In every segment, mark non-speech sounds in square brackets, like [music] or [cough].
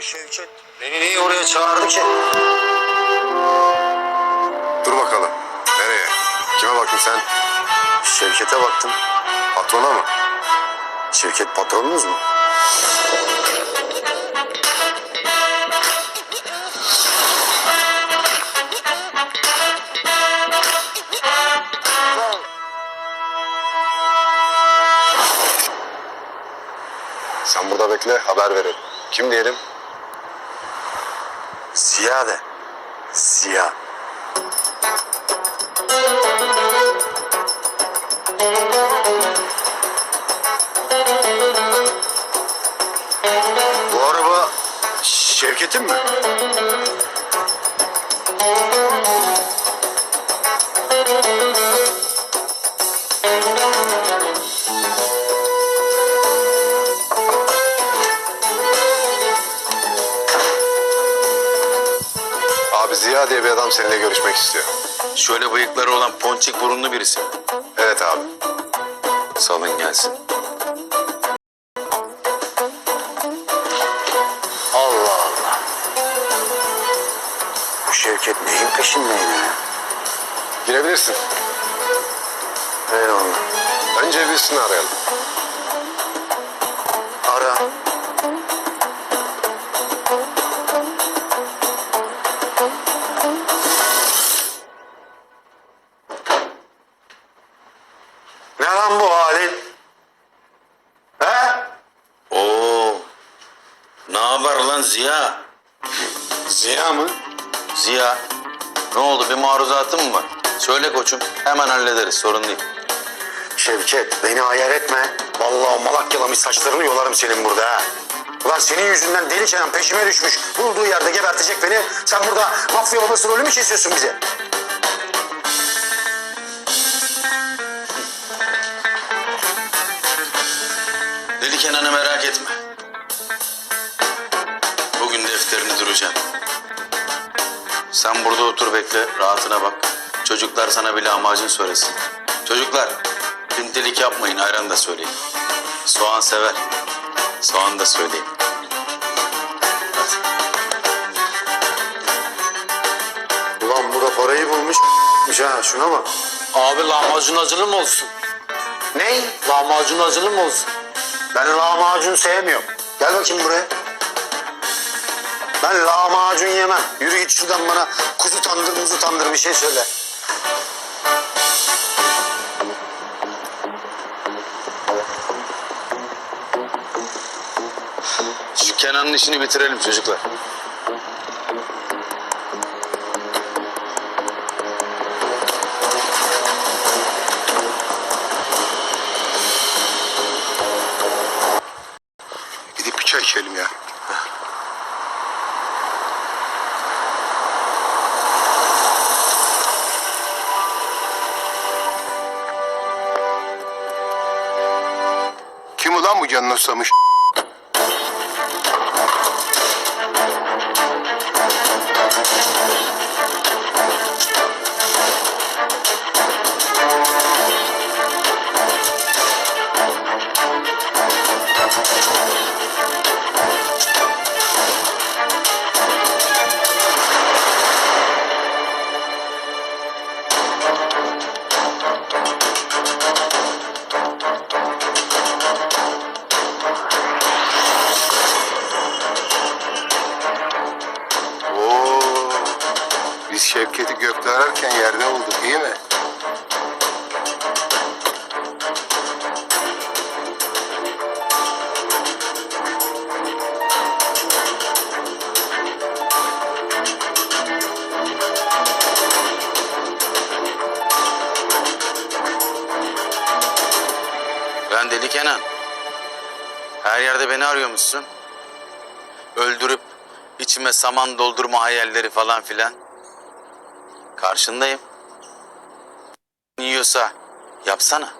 Şevket beni niye oraya çağırdı ki? Dur bakalım. Nereye? Kime baktın sen? Şevket'e baktım. Patrona mı? Şevket patronunuz mu? Sen burada bekle haber verelim. Kim diyelim? Ziya de. Ziya. Bu araba Şevket'in mi? Ziya diye bir adam seninle görüşmek istiyor. Şöyle bıyıkları olan ponçik burunlu birisi. Evet abi. Salın gelsin. Allah Allah. Bu Şevket neyin peşinde yine? ya? Girebilirsin. Eyvallah. Önce birisini arayalım. Ziya. Ne oldu bir maruzatın mı var? Söyle koçum hemen hallederiz sorun değil. Şevket beni ayar etme. Vallahi malak yalamış saçlarını yolarım senin burada ha. Ulan senin yüzünden deli Kenan peşime düşmüş. Bulduğu yerde gebertecek beni. Sen burada mafya babası rolü mü kesiyorsun bize? Deli Kenan'ı merak etme. Bugün defterini duracağım. Sen burada otur bekle rahatına bak. Çocuklar sana bir lahmacun söylesin. Çocuklar pintilik yapmayın ayran da söyleyin. Soğan sever. Soğan da söyleyin. Hadi. Ulan bu da parayı bulmuş. [laughs] ha şuna bak. Abi lahmacun acılı mı olsun? Ney? Lahmacun acılı mı olsun? Ben lahmacun sevmiyorum. Gel bakayım buraya. Ben lahmacun yemem. Yürü git şuradan bana kuzu tandır muzu tandır bir şey söyle. Şu Kenan'ın işini bitirelim çocuklar. Kim ulan bu canını susamış? Biz Şevket'i gökte ararken yerde bulduk iyi mi? Ben Deli Kenan. Her yerde beni arıyormuşsun. Öldürüp içime saman doldurma hayalleri falan filan. Karşındayım. Yiyorsa yapsana.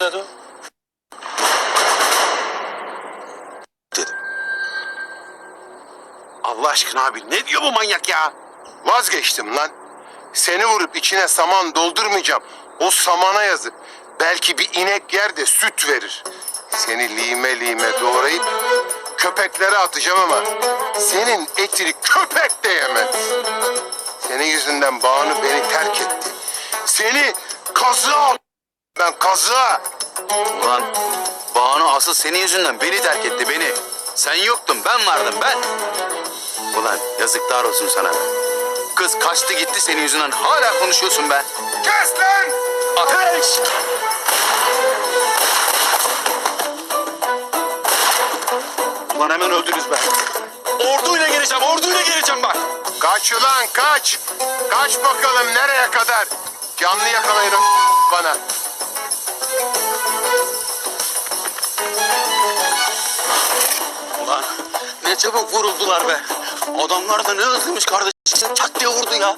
Dedi. Dedim. Allah aşkına abi ne diyor bu manyak ya? Vazgeçtim lan. Seni vurup içine saman doldurmayacağım. O samana yazık. Belki bir inek yer de süt verir. Seni lime lime doğrayıp köpeklere atacağım ama senin etini köpek de yemez. Senin yüzünden Banu beni terk etti. Seni kazığa ben kazığa. Ulan Banu asıl senin yüzünden beni terk etti beni. Sen yoktun ben vardım ben. Ulan yazıklar olsun sana. Kız kaçtı gitti senin yüzünden hala konuşuyorsun be. Kes lan! Ateş! Ulan hemen öldünüz be. Orduyla geleceğim, orduyla geleceğim bak. Kaç ulan kaç. Kaç bakalım nereye kadar. Canlı yakalayırım bana. Ulan ne çabuk vuruldular be. Adamlar da ne hızlıymış kardeşim. Çat diye vurdu ya.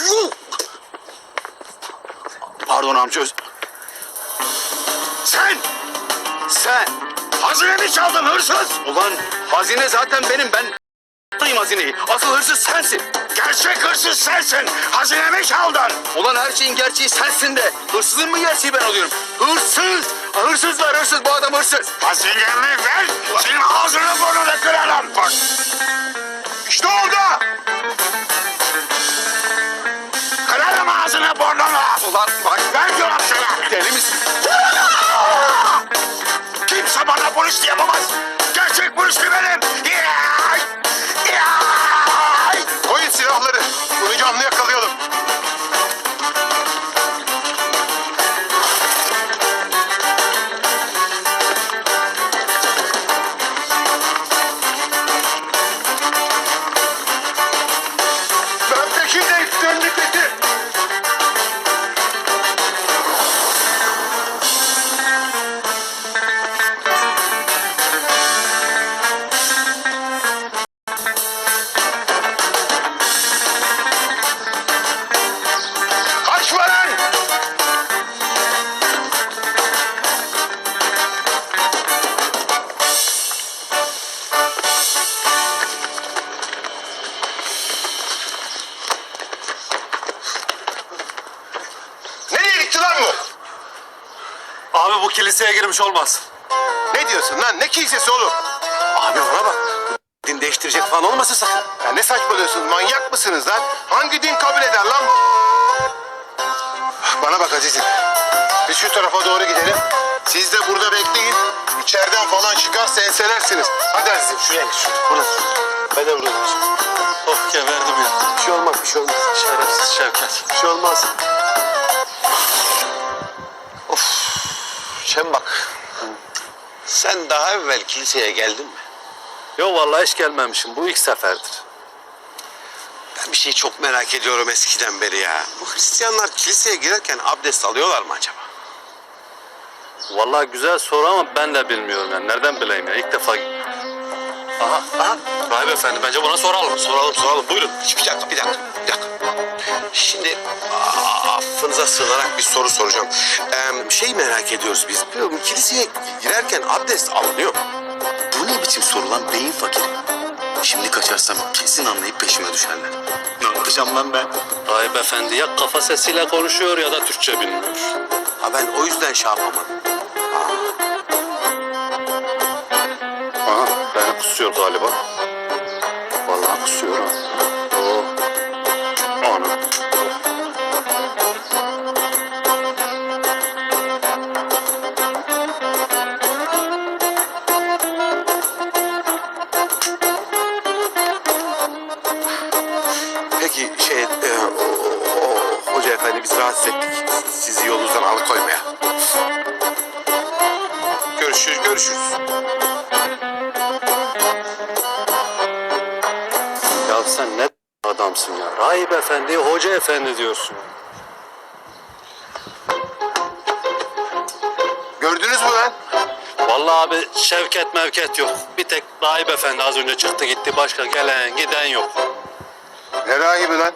Yuh! Pardon amca. öz- Sen! Sen! Hazinemi çaldın hırsız! Ulan hazine zaten benim. Ben a**ayım hazineyi. Asıl hırsız sensin. Gerçek hırsız sensin. Hazinemi çaldın. Ulan her şeyin gerçeği sensin de. Hırsızın mı gerçeği ben oluyorum? Hırsız! Hırsızlar hırsız. Bu adam hırsız. Hazinemi ver. Senin ağzını burnunu kırarım. Bak. İşte orada. Kırarım ağzını burnunu. Ulan bak. Ver diyorum sana. Deli misin? Polis yapamaz. Kiliseye girmiş olmaz. Ne diyorsun lan? Ne kilisesi oğlum? Abi bana bak. Din değiştirecek falan olmasın sakın. Ya ne saçmalıyorsunuz? Manyak mısınız lan? Hangi din kabul eder lan? Bana bak Aziz'im. Biz şu tarafa doğru gidelim. Siz de burada bekleyin. İçeriden falan çıkarsa enselersiniz. Hadi Aziz'im şuraya git. Şuraya. Burası. Ben de burada duracağım. Oh geberdim ya. Bir şey olmaz, bir şey olmaz. Şerefsiz Şevket. Bir şey olmaz. Sen bak. Sen daha evvel kiliseye geldin mi? Yok vallahi hiç gelmemişim. Bu ilk seferdir. Ben bir şey çok merak ediyorum eskiden beri ya. Bu Hristiyanlar kiliseye girerken abdest alıyorlar mı acaba? Vallahi güzel soru ama ben de bilmiyorum yani. Nereden bileyim ya? İlk defa... Aha, aha. Rahip efendi bence buna soralım. Soralım soralım buyurun. Dakika bir dakika bir dakika. Şimdi affınıza sığınarak bir soru soracağım. Ee, şey merak ediyoruz biz. Kiliseye girerken abdest alınıyor? Bu ne biçim soru lan beyin fakiri. Şimdi kaçarsam kesin anlayıp peşime düşerler. Ne yapacağım lan ben? Rahip efendi ya kafa sesiyle konuşuyor ya da Türkçe bilmiyor. Ha ben o yüzden şey yapamadım. Aha beni kusuyor galiba. Biz rahatsız ettik. Sizi yolunuzdan alıkoymaya. Görüşürüz, görüşürüz. Ya sen ne adamsın ya. Rahip efendi, hoca efendi diyorsun. Gördünüz mü lan? Vallahi abi Şevket mevket yok. Bir tek Rahip efendi az önce çıktı gitti. Başka gelen giden yok. Ne rahibi lan?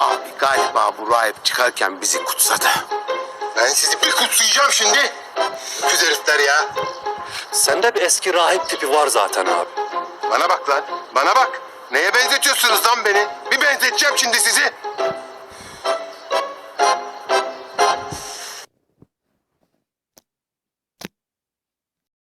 Abi galiba bu rahip çıkarken bizi kutsadı. Ben sizi bir kutsayacağım şimdi. Öküz herifler ya. Sende bir eski rahip tipi var zaten abi. Bana bak lan. Bana bak. Neye benzetiyorsunuz lan beni? Bir benzeteceğim şimdi sizi.